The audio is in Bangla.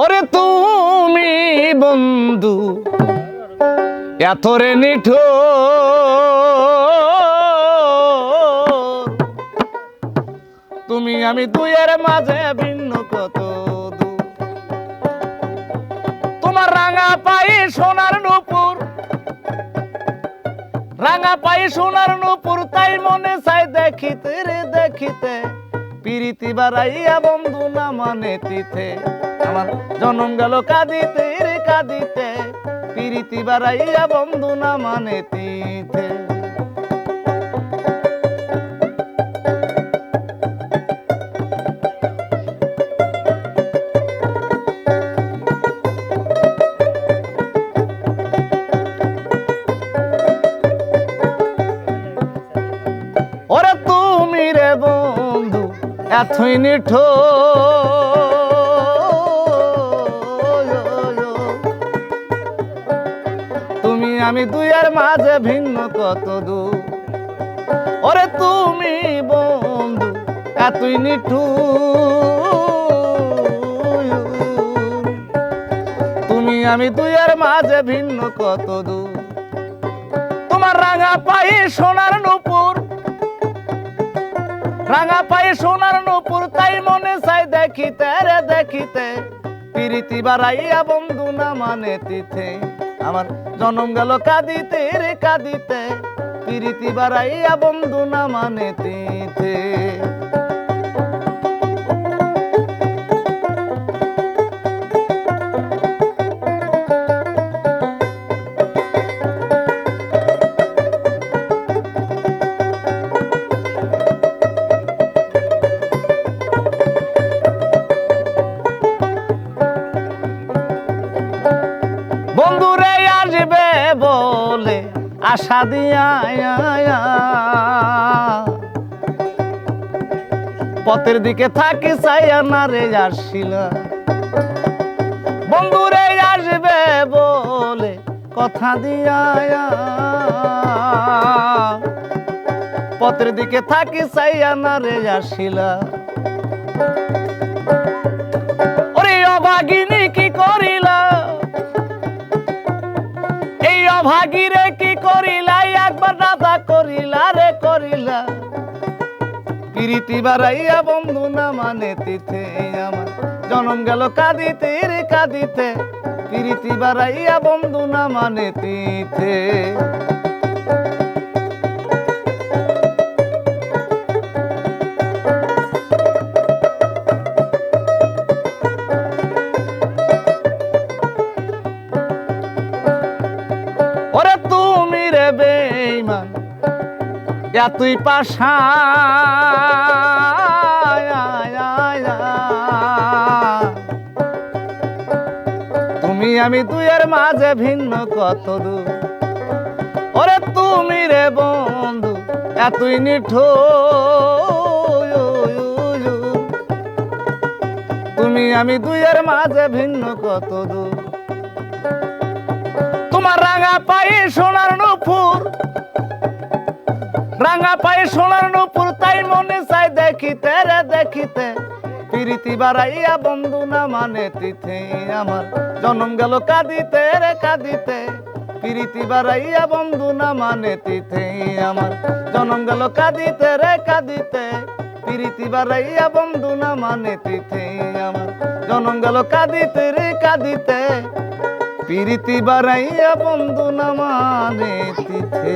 ওরে তুমি বন্ধু এত রে নিঠো। তুমি আমি দুইয়ের মাঝে ভিন্ন কত তোমার রাঙা পাই সোনার নুপুর, রাঙা পাই সোনার নুপুর, তাই মনে চাই দেখিতে রে, দেখিতে। পিরিতি বাড়াইয়া বন্ধু না মানে তিথে। আমার জনম গেল কাঁদিতে রে কাঁদিতে। পিরিতি বাড়াইয়া বন্ধু না মানে তিথে। ওরে তুমি রে বন্ধু এতই নিঠো তুমি আমি দুইয়ের মাঝে ভিন্ন কত দূর? ওরে তুমি বন্ধু এতই নিঠু তুমি আমি দুইয়ের মাঝে ভিন্ন কত দূর? তোমার রাঙা পাই সোনার নুপুর রাঙা পায়ে সোনার নুপুর, তাই মনে চাই দেখিতে, রে দেখিতে। পিরিতি বাড়াইয়া বন্ধু না মানে তিথে। আমার জনম গেল কাঁদিতে রে কাঁদিতে। পিরিতি বাড়াইয়া বন্ধু না মানে তিথে। বলে, আশা দিয়া পথের দিকে থাকি চাইয়া না রে আসছিল বন্ধুরে আসবে বলে, কথা দিয়া পথের দিকে থাকি চাইয়া না রে আসিলা। অভাগীরে কি করিলা একবার রাজা করিলা রে করিলা। পিরিতি বাড়াইয়া বন্ধু না মানে তিথে আমার। জনম গেল কাঁদিতে রে কাঁদিতে। পিরিতি বাড়াইয়া বন্ধু না মানে তিথে। এতই পাশা তুমি আমি দুয়ের মাঝে ভিন্ন কত দূর? ওরে তুমি রে বন্ধু, এতই নিঠো তুমি আমি দুয়ের মাঝে ভিন্ন কত দূর? তোমার রাঙা পায়ে সোনার নুপুর রাঙা পায়ে সোনার নুপুর, তাই মনে চাই দেখিতে রে, দেখিতে। প্রীতি বাড়াইয়া বন্ধু না মানে তিথে আমার। জনম গেল কাঁদিতে রে, কাঁদিতে। প্রীতি বাড়াইয়া বন্ধু না মানে তিথে আমার। জনম গেল কাঁদিতে রে, কাঁদিতে। প্রীতি বাড়াইয়া বন্ধু না মানে তিথে আমার। জনম গেল কাঁদিতে রে, কাঁদিতে। প্রীতি বাড়াইয়া বন্ধু না মানে তিথে।